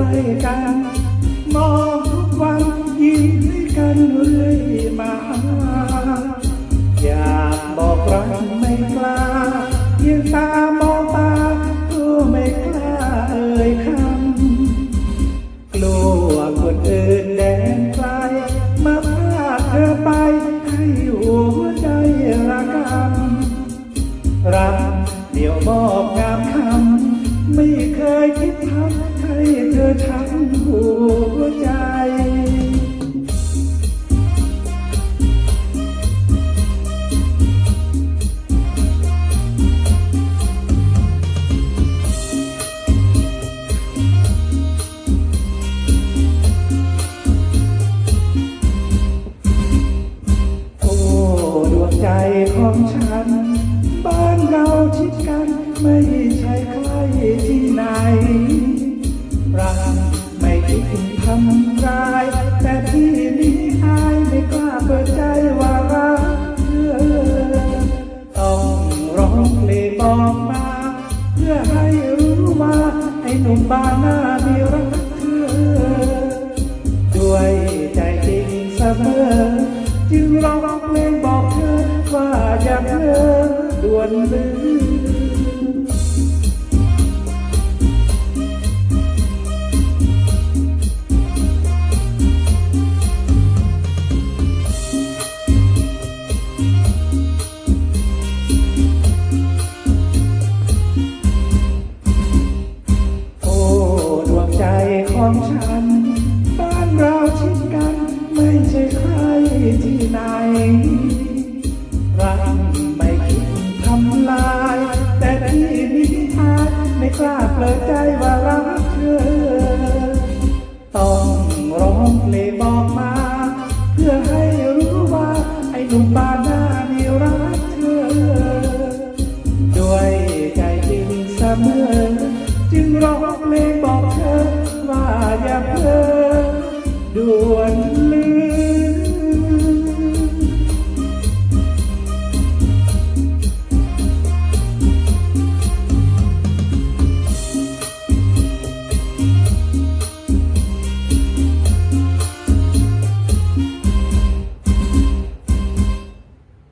ล้กันมองทุกวันยิ้มกันเรื่อยมา อยากบอกรักไม่กล้าเพียงตามองตาก็ไม่กล้าเอ่ยคำกลัวคนอื่นแดงใกลมาพาเธอไปให้หัวใจระกำรักเดี่ยวมอบงามคำไม่เคยคิดทำ ใจของฉัน บ้านเราชิดกัน ไม่ใช่ใครที่ไหนรักไม่คิดทำร้าย แต่ที่นี้อายไม่กล้าเปิดใจว่ารักเธอต้องร้องเพลงบอกมา เพื่อให้รู้ว่าไอ้หนุ่มบ้านหน้ามีรักเธอด้วยใจจริงเสมอ จึ หนุ่มบ้านหน้ามีรักเธอ ด้วยใจจริงเสมอ จึงร้องเพลงบอกเธอว่าอย่าเพ้อด้วย